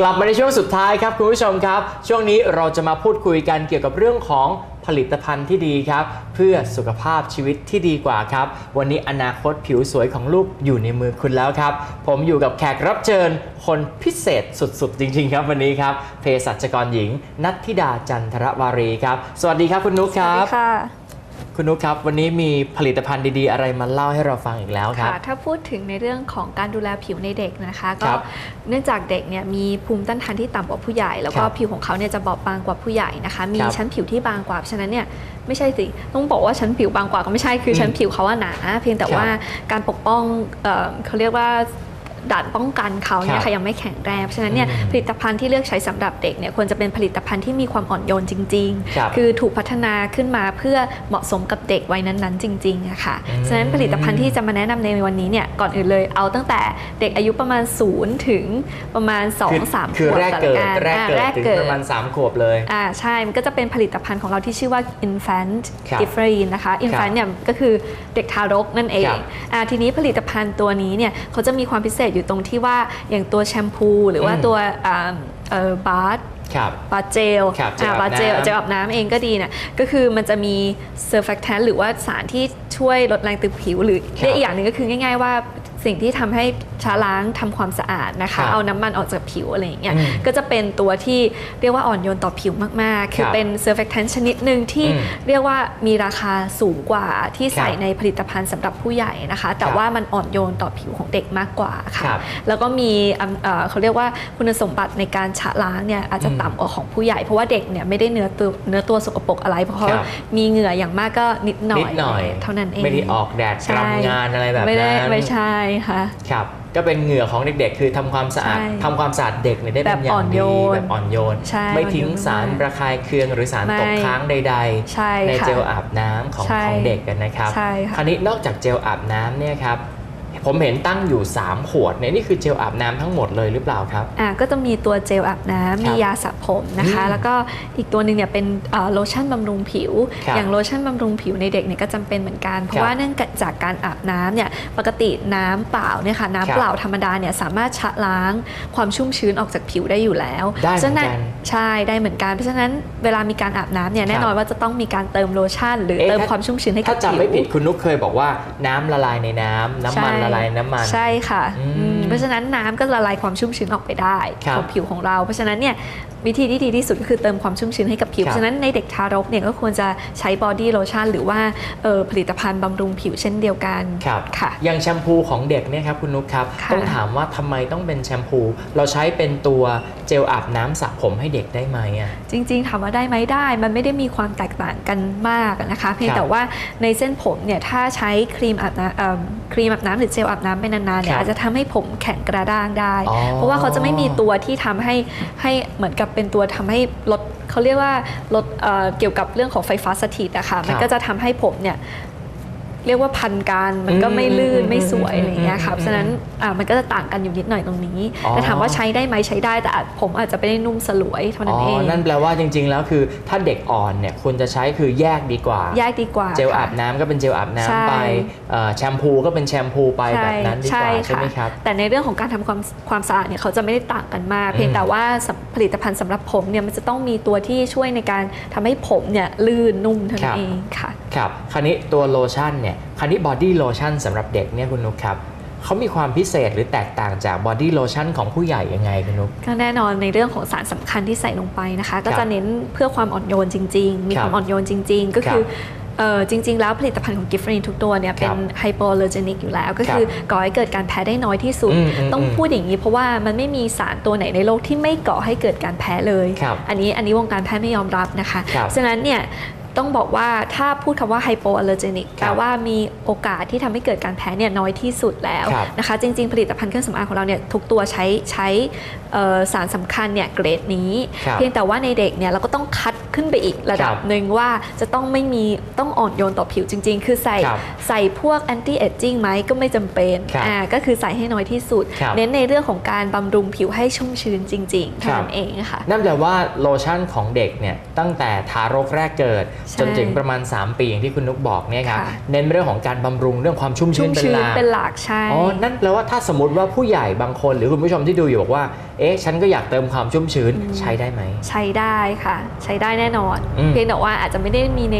กลับมาในช่วงสุดท้ายครับคุณผู้ชมครับ ช่วงนี้เราจะมาพูดคุยกันเกี่ยวกับเรื่องของผลิตภัณฑ์ที่ดีครับ เพื่อสุขภาพชีวิตที่ดีกว่าครับ วันนี้อนาคตผิวสวยของลูกอยู่ในมือคุณแล้วครับ ผมอยู่กับแขกรับเชิญ คนพิเศษสุดๆ จริง ๆ ครับวันนี้ครับเภสัชกรหญิง นัทธิดาจันทรวารีครับ สวัสดีครับคุณนุ๊กครับค่ะ คุณนุ๊กครับ วันนี้มีผลิตภัณฑ์ดีๆ อะไรมาเล่าให้เราฟังอีกแล้วครับ ค่ะ ถ้าพูดถึงในเรื่องของการดูแลผิวในเด็กนะคะคก็รับเนื่องจากเด็กเนี่ยมีภูมิต้านทานที่ต่ำกว่าผู้ใหญ่ แล้วก็ครับผิวของเขาเนี่ยจะบอบบางกว่าผู้ใหญ่นะคะ มีครับชั้นผิวที่บางกว่าเพราะฉะนั้นเนี่ยไม่ใช่สิต้องบอกว่าชั้นผิวบางกว่าก็ไม่ใช่คืออมชั้นผิวเขาอะหนา เพียงแต่ครับว่าการปกป้องเอ่อเขาเรียกว่า ด่านป้องกันเขาเนี่ครัยบค่ะยังไม่แข็งแรงเพราะฉะนั้นเนี่ยอืมผลิตภัณฑ์ที่เลือกใช้สำหรับเด็กเนี่ยควรจะเป็นผลิตภัณฑ์ที่มีความอ่อนโยนจริงครับๆคือถูกพัฒนาขึ้นมาเพื่อเหมาะสมกับเด็กวัยนั้นๆ จริงๆอะค่ะอืมฉะนั้นผลิตภัณฑ์ที่จะมาแนะนำในวันนี้เนี่ยก่อนอื่นเลยเอาตั้งแต่เด็กอายุประมาณ0ถึงประมาณคือ2 3ขคือวบแรกอนเกิดละนแรกอ่าเกิดแรกถึงเกิปดระมาณ 3 ขวบเลยอ่าใช่ มันก็จะเป็นผลิตภัณฑ์ของเราที่ชื่อว่า infant ครับ g i f f r e n นะคะ infant เนี่ยก็คือเด็กทารกนั่นเอครังบอ่าทีนี้ผลิตภัณฑ์ตัวนี้เนี่ยเขาจะมีความพิเศษอยู่ตรงที่ว่าอย่างตัวแชมพูหรือว่าอืมตัวอ่าเอ่อบาร์ครับบาเจลครับเจลอ่าอาบบาเจลน้ำเจลอาบน้ำเองก็ดีเนี่ยก็คือมันจะมีเซอร์แฟกแทนหรือว่าสารที่ช่วยลดแรงตึงผิวหรือครับเรียกอีกอย่างหนึ่งก็คือง่าย ๆว่า สิ่งที่ทำให้ช้าล้างทำความสะอาดนะครัคะบเอาน้ำมันออกจากผิวอะไรอย่างเงี้ยอืมก็จะเป็นตัวที่เรียกว่าอ่อนโยนต่อผิวมากๆ คือครับเป็นเซอร์แฟกแทนชนิดหนึ่งที่อืมเรียกว่ามีราคาสูงกว่าที่ใส่ครับในผลิตภัณฑ์สำหรับผู้ใหญ่นะคะ แต่ครับว่ามันอ่อนโยนต่อผิวของเด็กมากกว่าค่ะครับแล้วก็มีอ่ำเอ่อเขาเรียกว่าคุณสมบัติในการชะล้างเนี่ยอาจจะอืมต่ำกว่าของผู้ใหญ่เพราะว่าเด็กเนี่ยไม่ได้เนื้อตัวเนื้อตัวสกปรกอะไร เพราะเขาครับมีเหงื่ออย่างมากก็นิดหน่นิอยดหน่อยเท่านั้นเองไม่ได้ออกแดดใช่กำงานอะไรแบบนั้นไม่ได้ไม่ใช่ค่ะ ครับก็เป็นเหงื่อของเด็กๆ คือทำความสะอาดใช่ทำความสะอาดเด็กเนี่ยได้เป็นแบบอย่าอ่องนดีโยนแบบอ่อนโยนใช่ไม่ทิ้งอ่อนโยนสารมากระคายเคืองหรือสารไม่ตกค้างใดใช่ๆในค่ะเจลอาบน้ำของใช่ของเด็กกันนะครับใช่ค่ะคราวนี้นอกจากเจลอาบน้ำเนี่ยครับ ผมเห็นตั้งอยู่ 3 ขวดเนี่ยนี่คือเจลอาบน้ำทั้งหมดเลยหรือเปล่าครับอ่าก็จะมีตัวเจลอาบน้ำมียาสระผมนะคะอืมแล้วก็อีกตัวหนึ่งเนี่ยเป็นเอ่อโลชั่นบำรุงผิวครับอย่างโลชั่นบำรุงผิวในเด็กเนี่ยก็จำเป็นเหมือนกัน เพครัราะบว่าเนื่องจากการอาบน้ำเนี่ยปกติน้ำเปล่าเนี่ยค่ะครับน้ำเปล่าธรรมดาเนี่ยสามารถชะล้างความชุ่มชื้นออกจากผิวได้อยู่แล้วได้เหมือนกันฉะนั้นใช่ได้เหมือนกัน เพราะฉะนั้นเวลามีการอาบน้ำเนี่ยแน่นอนว่าจะต้องมีการเติมโลชั่น หรือเอ๊ะเติมถ้าความชุ่มชื้นให้กับถ้าจำไม่ผิผิวดคุณนุ๊กเคยบอกว่าน้ำละลายในน้ำน้ำมันใช่ละลายในน้ำมัน ใช่ค่ะอืมอืมเพราะฉะนั้นน้ำก็ละลายความชุ่มชื้นออกไปได้ครับของผิวของเรา เพราะฉะนั้นเนี่ยวิธีที่ดีที่สุดก็คือเติมความชุ่มชื้นให้กับผิวครับเพราะฉะนั้นในเด็กทารกเนี่ยก็ควรจะใช้บอดี้โลชั่นหรือว่าเอ่อผลิตภัณฑ์บำรุงผิวเช่นเดียวกันครับค่ะอย่างแชมพูของเด็กเนี่ยครับคุณนุ๊กครับค่ะต้องถามว่าทำไมต้องเป็นแชมพู เราใช้เป็นตัวเจลอาบน้ำสระผมให้เด็กได้ไหมอะจริง ๆ ถามว่าได้ไหมได้ มันไม่ได้มีความแตกต่างกันมากนะคะ เพียงครับแต่ว่าในเส้นผมเนี่ยถ้าใช้ครีมอาบน้ำเอิ่ม ครีมอาบน้ำหรือเจลอาบน้ำไปนานๆเนี่ครัยบอาจจะทำให้ผมแข็งกระด้างได้ อ๋อเพราะว่าเขาจะไม่มีตัวที่ทำให้ให้เหมือนกับเป็นตัวทำให้ลดเขาเรียกว่าลดเอ่อเกี่ยวกับเรื่องของไฟฟ้าสถิตอะค่ะมันก็จะทำให้ผมเนี่ย เรียกว่าพันกันมันก็ไม่ลื่นอืมไม่สวยอะไรอย่างเงี้ยค่ะอืมเพราะฉะนั้นอะมันก็จะต่างกันอยู่นิดหน่อยตรงนี้อ๋อแต่ถามว่าใช้ได้ไหมใช้ได้แต่อาจผมอาจจะไม่ได้นุ่มสลวยเท่านั้อ๋นเอองนั่นแปลว่าจริง ๆ แล้วคือถ้าเด็กอ่อนเนี่ยควรจะใช้คือแยกดีกว่า แยกดีกว่า เจลค่ะอาบน้ำก็เป็นเจลอาบใช่น้ำไปเอ่อแชมพูก็เป็นแชมพูไปแบบนั้นดีกว่าใช่ไหมครับแต่ในเรื่องของการทำความความสะอาดเนี่ยเขาจะไม่ได้ต่างกันมาก เพียงแต่ว่าสำผลิตภัณฑ์สำหรับผมเนี่ยมันจะต้องมีตัวที่ช่วยในการทำให้ผมเนี่ยลื่นนุ่มเท่าครันั้นบเองค่ะ ครับคราวนี้ตัวโลชั่นเนี่ยคราวนี้บอดี้โลชั่นสำหรับเด็กเนี่ยคุณนุ๊กครับเขามีความพิเศษหรือแตกต่างจากบอดี้โลชั่นของผู้ใหญ่ยังไงคุณนุ๊กก็แน่นอนในเรื่องของสารสำคัญที่ใส่ลงไปนะคะ ก็จะเน้นเพื่อความอ่อนโยนจริง ๆ มีครับความอ่อนโยนจริง ๆ ก็คือครับเอ่อจริง ๆ แล้วผลิตภัณฑ์ของกิฟฟรีนทุกตัวเนี่ยเป็นไฮโปอ l ลอร์เจนิกอยู่แล้ว ก็คือก่อให้เกิดการแพ้ได้น้อยที่สุดอืมอืมต้องอืมพูดอย่างนี้เพราะว่ามันไม่มีสารตัวไหนในโลกที่ไม่ก่อให้เกิดการแพ้เลยครับอันนี้อันนี้วงการแพทย์ไม่ยอมรับนะคะครับฉะนั้นเนี่ย ต้องบอกว่าถ้าพูดคำว่าไฮโปอ l ลอร์เจนิกครับแปลว่ามีโอกาสที่ทำให้เกิดการแพ้เนี่ยน้อยที่สุดแล้วครับนะคะ จริง ๆ ผลิตภัณฑ์เครื่องสำอางของเราเนี่ยทุกตัวใช้ใช้เอ่อสารสำคัญเนี่ยเกรดนี้ครับเพียงแต่ว่าในเด็กเนี่ยเราก็ต้องคัด ขึ้นไปอีกระดับครับหนึ่งว่าจะต้องไม่มีต้องอ่อนโยนต่อผิวจริง ๆ คือใส่ครับใส่พวก anti aging ไหมก็ไม่จำเป็นครับอ่าก็คือใส่ให้น้อยที่สุดครับเน้นในเรื่องของการบำรุงผิวให้ชุ่มชื้นจริงๆเท่าครับนั้นเองค่ะนั่นแปลว่าโลชั่นของเด็กเนี่ยตั้งแต่ทารกแรกเกิดใช่จนถึงประมาณ 3 ปีอย่างที่คุณนุกบอกเนี่ยครับค่ะเน้นเรื่องของการบำรุงเรื่องความชุ่มชื้ชุ่นมเป็นชื้หนลักเป็นหลักใช่อ๋อนั่นแปลว่าถ้าสมมติว่าผู้ใหญ่บางคนหรือคุณผู้ชมที่ดูอยู่บอกว่าเอ๊ะฉันก็อยากเติมความชุ่มชื้นใช้ได้ไหมใช้ได้ค่ะ ใช้ได้แน่นอนอืมเพียงแต่ว่าอาจจะไม่ได้มีใน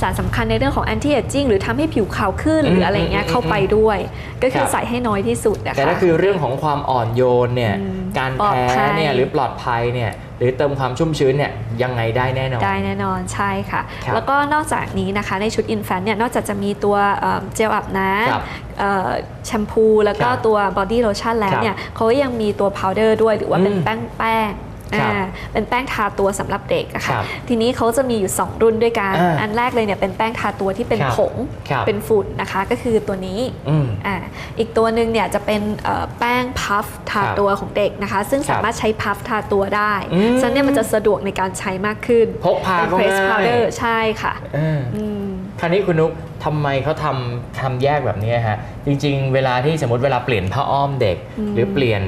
สารสำคัญในเรื่องของ anti aging หรือทำให้ผิวขาวขึ้นอืมหรืออะไรเงี้ยอืมเข้าไปด้วย ก็คืคอรับใส่ให้น้อยที่สุดนะคะแต่ถ้าคือเรื่องของความอ่อนโยนเนี่ยอืมการปลอดแพ้ภัยเนี่ยหรือปลอดภัยเนี่ยหรือเติมความชุ่มชื้นเนี่ยยังไงได้แน่นอน ได้แน่นอนใช่ค่ะครับแล้วก็นอกจากนี้นะคะในชุดอินแฟนเนี่ยนอกจากจะมีตัวเอ่อเจลอาบน้ครับำเอ่อแชมพู แล้วก็ครับตัวบอดี้โลชั่นแล้วเนี่ยเขาก็ยังมีตัวพาวเดอร์ด้วยหรือว่าเป็นอืมแป้งแป้งครับ อ่าเป็นแป้งทาตัวสำหรับเด็กอะครัค่ะบทีนี้เขาจะมีอยู่ 2 รุ่นด้วยกันอ่าอันแรกเลยเนี่ยเป็นแป้งทาตัวที่เป็นครับผงครับเป็นฝุ่นนะคะ ก็คือตัวนี้อืมอ่าอีกตัวหนึ่งเนี่ยจะเป็นเอ่อแป้งพัฟทาครับตัวของเด็กนะคะ ซึ่งครับสามารถใช้พัฟทาตัวได้อืมฉะนั้นเนี่ยมันจะสะดวกในการใช้มากขึ้น พกพาก็เป็น press ง่าย powder ใช่ค่ะเอออืมคราวนี้คุณนุกทำไมเขาทำทำแยกแบบนี้ฮะ จริง ๆ เวลาที่สมมติเวลาเปลี่ยนผ้าอ้อมเด็กอืมหรือเปลี่ยน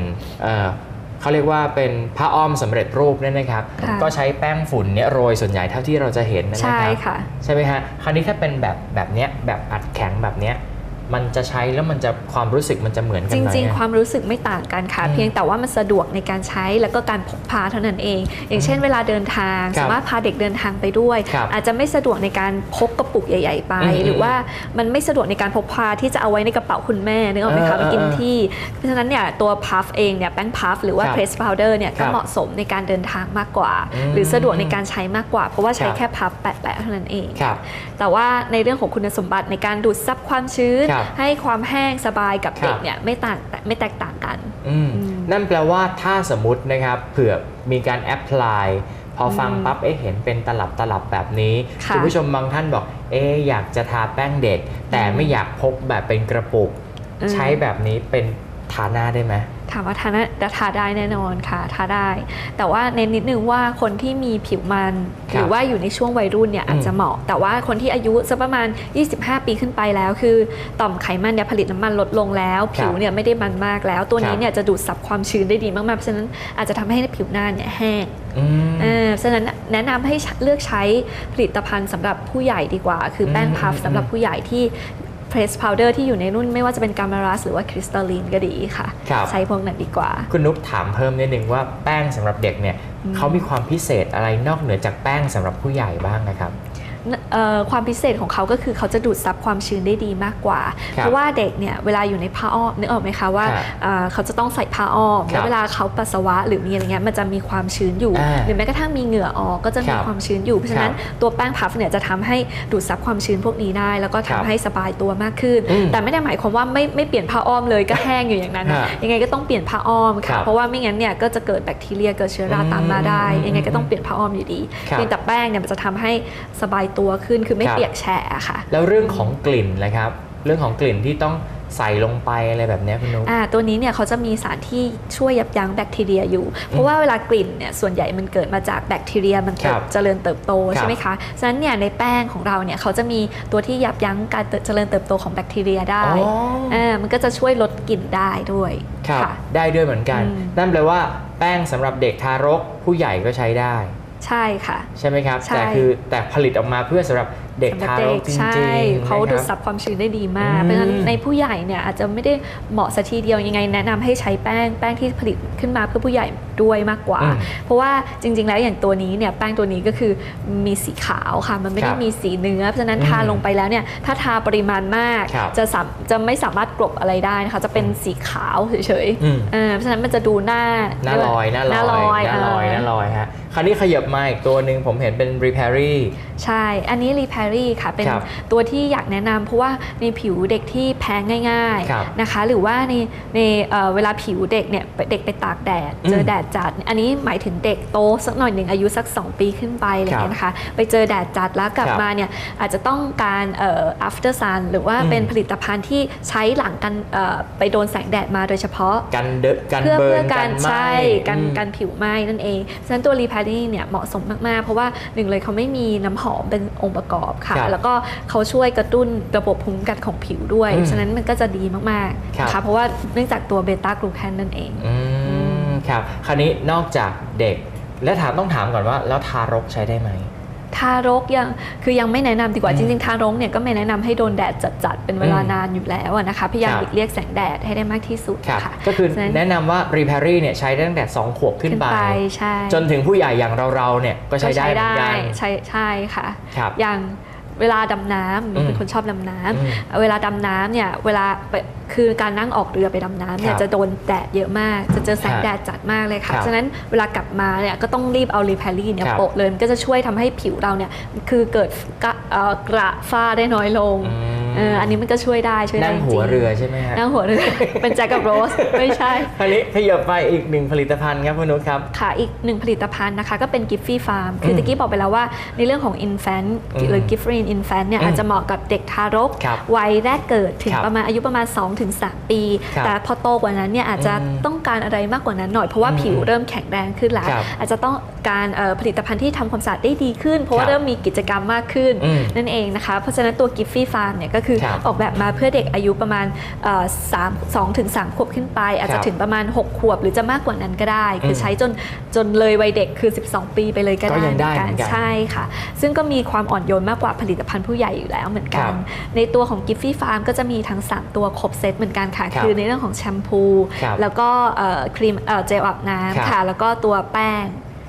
เอ่อเขาเรียกว่าเป็นผ้าอ้อมสำเร็จรูปเนี่ยนะครับค่ะก็ใช้แป้งฝุ่นเนี่ยโรยส่วนใหญ่เท่าที่เราจะเห็นนะใช่ครับค่ะใช่ไหมฮะคราวนี้ถ้าเป็นแบบแบบเนี้ยแบบอัดแข็งแบบเนี้ย มันจะใช้แล้วมันจะความรู้สึกมันจะเหมือนกันจไหมริงๆอะความรู้สึกไม่ต่างกันค่ะอืมเพียงแต่ว่ามันสะดวกในการใช้แล้วก็การพกพาเท่านั้นเอง อย่างเช่น เวลาเดินทางครับสามารถพาเด็กเดินทางไปด้วยครับอาจจะไม่สะดวกในการพกกระปุกใหญ่ ๆ ไปอืมหรือว่ามันไม่สะดวกในการพกพาที่จะเอาไว้ในกระเป๋าคุณแม่นึกออกไหมเอคะอไปกินเออที่ เพราะฉะนั้นเนี่ยตัวพัฟเองเนี่ยแป้งพัฟหรือว่าครับ press powder เนี่ยครัก็บเหมาะสมในการเดินทางมากกว่าอืมหรือสะดวกในการใช้มากกว่า เพราะว่าใช้ครับแค่พัฟแปะๆเท่านั้นเองครับแต่ว่าในเรื่องของคุณสมบัติในการดูดซับความชื้นครับให้ความแห้งสบายกับครับเด็กเนี่ยไม่ต่างไม่แตกต่างกันอืมอืมนั่นแปลว่าถ้าสมมตินะครับเผื่อมีการแอพพลายพอฟังอืมปั๊บเอ๊ะเห็นเป็นตลับตลับแบบนี้ค่ะณผู้ชมบางท่านบอก เอ๊ะอยากจะทาแป้งเด็ก แต่ไม่อยากพกแบบเป็นกระปุกอืมใช้แบบนี้เป็น ทาหน้าได้ไหมถามว่าทาได้ทาได้แน่นอนค่ะทาได้ แต่ว่าเน้นนิดนึงว่าคนที่มีผิวมันครับหรือว่าอยู่ในช่วงวัยรุ่นเนี่ยอาจจะเหมาะ แต่ว่าคนที่อายุสักประมาณ 25 ปีขึ้นไปแล้ว คือต่อมไขมันเนี่ยผลิตน้ำมันลดลงแล้ว ผิวเนี่ยไม่ได้มันมากแล้ว ตัวนี้เนี่ยจะดูดซับความชื้นได้ดีมากๆเพราะฉะนั้นอาจจะทำให้ผิวหน้าเนี่ยแห้งอืมเออฉะนั้นแนะนำให้เลือกใช้ผลิตภัณฑ์สำหรับผู้ใหญ่ดีกว่า คือแป้งพัฟอืมสำหรับผู้ใหญ่ที่ press powder ที่อยู่ในรุ่นไม่ว่าจะเป็นกามารัสหรือว่าคริสตัลลีนก็ดีค่ะครับใช้พวกนั้นดีกว่า คุณนุกถามเพิ่มนิดนึงว่าแป้งสำหรับเด็กเนี่ยเขามีความพิเศษอะไรนอกเหนือจากแป้งสำหรับผู้ใหญ่บ้างนะครับเอ่อ ความพิเศษของเขาก็คือเขาจะดูดซับความชื้นได้ดีมากกว่าครับเพราะว่าเด็กเนี่ยเวลาอยู่ในผ้าอ้อมนึกออกไหมคะว่าครับเอ่อเขาจะต้องใส่ผ้าอ้อมครับแล้วเวลาเขาปัสสาวะหรือมีอะไรเงี้ยมันจะมีความชื้นอยู่อ่าหรือแม้กระทั่งมีเหงื่อออกก็จะมีครับความชื้นอยู่ เพราะฉะนั้นครับตัวแป้งพัฟเนี่ยจะทำให้ดูดซับความชื้นพวกนี้ได้ แล้วก็ครัทำบให้สบายตัวมากขึ้นอืมแต่ไม่ได้หมายความว่าไม่ไม่เปลี่ยนผ้าอ้อมเลยก็แห้งอยู่อย่างนั้นนะฮะยังไงก็ต้องเปลี่ยนผ้าอ้อมครัค่ะบเพราะว่าไม่งั้นเนี่ยก็จะเกิดแบคทีเรียเกิดเชื้อราตามมาได้อืมยังไงก็ต้องเปลี่ยนผ้าอ้อมอยู่ดีครับเพียงแต่แป้งเนี่ยมันจะทำให้สบายตัวขึ้น คือไม่ครับเปียกแฉะค่ะ แล้วเรื่องของกลิ่นนะครับ เรื่องของกลิ่นที่ต้องใส่ลงไปอะไรแบบเนี้ยคุณนุกอ่าตัวนี้เนี่ยเขาจะมีสารที่ช่วยยับยั้งแบคทีเรียอยู่ เพราะว่าเวลากลิ่นเนี่ยส่วนใหญ่มันเกิดมาจากแบคทีเรียมันเติครับบเจริญเติบโตครับใช่ไหมคะฉะนั้นเนี่ยในแป้งของเราเนี่ยเขาจะมีตัวที่ยับยั้งการเจริญเติบโตของแบคทีเรียได้อ๋ออ่ามันก็จะช่วยลดกลิ่นได้ด้วยครับค่ะได้ด้วยเหมือนกันอืมนั่นแปลว่าแป้งสำหรับเด็กทารกผู้ใหญ่ก็ใช้ได้ ใช่ค่ะ ใช่ไหมครับใช่แต่คือแต่ผลิตออกมาเพื่อสำหรับ เด็กสำหรับทารเด็กกจริงใช่ๆเขานะคดูรัดบซับความชื้นได้ดีมากอืมเพราะฉะนั้นในผู้ใหญ่เนี่ยอาจจะไม่ได้เหมาะสัทีเดียวยังไง แนะนำให้ใช้แป้งแป้งที่ผลิตขึ้นมาเพื่อผู้ใหญ่ด้วยมากกว่าอืมเพราะว่าจริง ๆ แล้วอย่างตัวนี้เนี่ยแป้งตัวนี้ก็คือมีสีขาวค่ะ มันไม่ได้ครับมีสีเนื้อ เพราะฉะนั้นอืมทาลงไปแล้วเนี่ยถ้าทาปริมาณมากครับจะสามจะไม่สามารถกลบอะไรได้นะคะจะเป็นสีขาวเฉยอืมๆเออเพราะฉะนั้นมันจะดูหน้าหน้าลอยหน้าหน้าลลออยยหน้าลอยเออหน้าลอยฮะคราวนี้ขยับมาอีกตัวหนึ่งผมเห็นเป็น r e p a i r y ใช่ อันนี้รีแพรรี่ค่ะ เป็นครับตัวที่อยากแนะนำเพราะว่าในผิวเด็กที่แพ้ง่ายครับๆนะคะ หรือว่าในในเอ่อเวลาผิวเด็กเนี่ยเด็กไปตากแดดเจอมแดดจัด อันนี้หมายถึงเด็กโตสักหน่อยหนึ่งอายุสัก 2 ปีขึ้นไปอะไรอย่างเงี้ยนะคะ ไปเจอแดดจัดแล้วกลับครับมาเนี่ยอาจจะต้องการเอ่อ after sun หรือว่าอืม เป็นผลิตภัณฑ์ที่ใช้หลังกันเอ่อไปโดนแสงแดดมาโดยเฉพาะ กันเดอะกันเพื่อเบิเพื่ร์อนกักานรไหมใช่กันอืม กันผิวไหม้นั่นเอง ฉะนั้นตัวรี p พ r รี่เนี่ยเหมาะสมมาก ๆ เพราะว่าหนึ่งเลยเขาไม่มีน้ำหอมเป็นองค์ประกอบค่ะ ครับแล้วก็เขาช่วยกระตุ้นระบบภูมิคุ้มกันของผิวด้วย อืมฉะนั้นมันก็จะดีมากครับๆนะคะเพราะว่าเนื่องจากตัวเบต้ากลูแคนนั่นเอง อืมครับ คราวนี้นอกจากเด็กและถามต้องถามก่อนว่า แล้วทารกใช้ได้ไหม ทารกยังคือยังไม่แนะนำดีกว่าอืมจริงๆทารกเนี่ยก็ไม่แนะนำให้โดนแดดจัดๆเป็นเวลาอืมนานอยู่แล้วอะนะคะพยายามครับหลีกเลี่ยงแสงแดดให้ได้มากที่สุดครับค่ะก็คือฉะนั้นแนะนำว่ารีแพรรี่เนี่ยใช้ได้ตั้งแต่ 2 ขวบขึ้นไปใช่จนถึงผู้ใหญ่อย่างเราๆเนี่ยก็ใช้ได้เหมือนกันใช่ใช่ค่ะครับอย่าง เวลาดำน้ำหนูอืมเป็นคนชอบดำน้ำอืมเวลาดำน้ำเนี่ยเวลาไปคือการนั่งออกเรือไปดำน้ำเนี่คยรับจะโดนแดดเยอะมาก จะเจอแสงฮะแดดจัดมากเลยค่ะครับฉะนั้นเวลากลับมาเนี่ยก็ต้องรีบเอารีแพรรี่เนี่ยครับโปะเลยมันก็จะช่วยทำให้ผิวเราเนี่ยคือเกิดกระเอ่อกระฝ้าได้น้อยลงอืม เอออันนี้มันก็ช่วยได้ช่วยได้นั่งจริงหัวเรือใช่ไหมฮะนั่งหัวเรือเป็นแจ็คกับโรสไม่ใช่คราวนี้ขยับไปอีกหนึ่งผลิตภัณฑ์ครับคุณนุชครับค่ะอีกหนึ่งผลิตภัณฑ์นะคะก็เป็น Giffy Farm คือมตะกี้บอกไปแล้วว่าในเรื่องของ infant อืมหรือ Giffreen infant เนี่ยอืมอาจจะเหมาะกับเด็กทารกครับวัยแรกเกิดถึงครับประมาณอายุประมาณ 2-3 ปีครับแต่พอโตกว่านั้นเนี่ยอาจจะอืมต้องการอะไรมากกว่านั้นหน่อยเพราะว่าอืมผิวเริ่มแข็งแรงขึ้นแล้วครับอาจจะต้องการเอ่อผลิตภัณฑ์ที่ทำความสะอาดได้ดีขึ้น เพราะว่าครับเริ่มมีกิจกรรมมากขึ้นอืมนั่นเองนะคะเพราะฉะนั้นตัว Giffy Farm เนี่ยก็คือครับออกแบบมาเพื่อเด็กอายุประมาณเอ่อสามสองถึงสามขวบขึ้นไป อาจคจะรับถึงประมาณ 6 ขวบ หรือจะมากกว่านั้นก็ได้ คืออมใช้จนจนเลยวัยเด็กคือ 12 ปีไปเลยก็ก็ได้ยังได้เหมือนเหมือนกักันนใช่ค่ะ ซึ่งก็มีความอ่อนโยนมากกว่าผลิตภัณฑ์ผู้ใหญ่อยู่แล้วเหมือนกัครันบในตัวของ Giffy Farm ก็จะมีทั้ง 3 ตัวครบเซตเหมือนกันค่ะครับคือในเรื่องของแชมพูครับแล้วก็เอ่อครีมเอ่อเจลอาบครับน้ำค่ะ แล้วก็ตัวแป้ง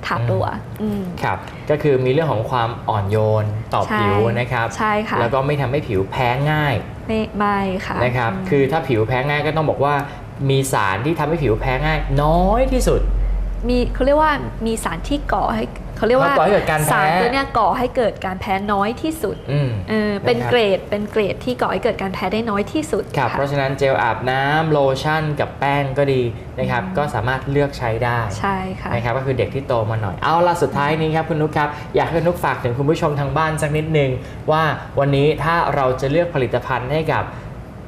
ทาตัวอืม ครับ ก็คือมีเรื่องของความอ่อนโยนต่อใช่ผิวนะครับ ใช่ค่ะ แล้วก็ไม่ทำให้ผิวแพ้ง่ายไม่ไม่ค่ะนะครับอืมคือถ้าผิวแพ้ง่ายก็ต้องบอกว่า มีสารที่ทำให้ผิวแพ้ง่าย น้อยที่สุด มีเขาเรียกว่ามีสารที่ก่อให้ เขาเรียกว่าก่อให้เกิดการแพ้สารตัวเนี้ยก่อให้เกิดการแพ้น้อยที่สุดอืมเออเป็นนะครับเกรดเป็นเกรดที่ก่อให้เกิดการแพ้ได้น้อยที่สุดครับค่ะเพราะฉะนั้นเจลอาบน้ำโลชั่นกับแป้งก็ดีนะครับก็สามารถเลือกใช้ได้ใช่ค่ะนะครับก็คือเด็กที่โตมาหน่อยเอาล่ะสุดท้ายนี้ครับคุณนุกครับอยากให้คุณนุกฝากถึงคุณผู้ชมทางบ้านสักนิดนึงว่าวันนี้ถ้าเราจะเลือกผลิตภัณฑ์ให้กับ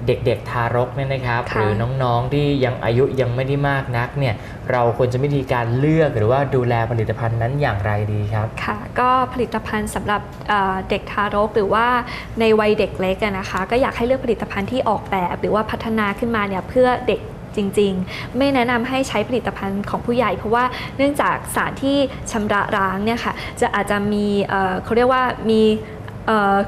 เด็กๆทารกเนี่ยนะครับค่ะหรือน้องๆที่ยังอายุยังไม่ได้มากนักเนี่ยเราควรจะมีวิธีการเลือกหรือว่าดูแลผลิตภัณฑ์นั้นอย่างไรดีครับค่ะก็ผลิตภัณฑ์สำหรับเอ่อเด็กทารกหรือว่าในวัยเด็กเล็กอะนะคะ ก็อยากให้เลือกผลิตภัณฑ์ที่ออกแบบ หรือว่าพัฒนาขึ้นมาเนี่ยเพื่อเด็กจริงๆ ไม่แนะนำให้ใช้ผลิตภัณฑ์ของผู้ใหญ่ เพราะว่าเนื่องจากสารที่ชำระล้างเนี่ยค่ะจะอาจจะมีเอ่อเขาเรียกว่ามีเอ่อ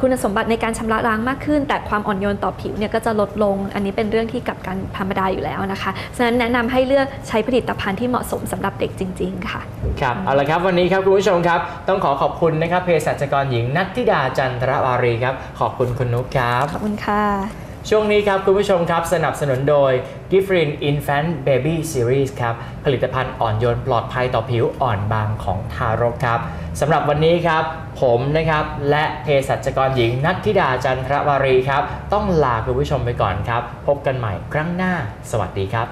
คุณสมบัติในการชำระล้างมากขึ้น แต่ความอ่อนโยนต่อผิวเนี่ยก็จะลดลง อันนี้เป็นเรื่องที่กับการธรรมดาอยู่แล้วนะคะ ฉะนั้นแนะนำให้เลือกใช้ผลิตภัณฑ์ที่เหมาะสมสำหรับเด็กจริง ๆ ค่ะ ครับ เอาละครับ วันนี้ครับคุณผู้ชมครับ ต้องขอขอบคุณนะครับเภสัชกรหญิงนัทธิดาจันทรวารีครับ ขอบคุณคุณนุกครับ ขอบคุณค่ะ ช่วงนี้ครับ คุณผู้ชมครับ สนับสนุนโดย g i f r i n Infant Baby Series ครับ ผลิตภัณฑ์อ่อนโยนปลอดภัยต่อผิวอ่อนบางของทารกครับสำหรับวันนี้ครับ ผมนะครับ และเภสัชกรหญิงนัทธิดาจันทรวารีครับ ต้องลาคุณผู้ชมไปก่อนครับ พบกันใหม่ครั้งหน้า สวัสดีครับ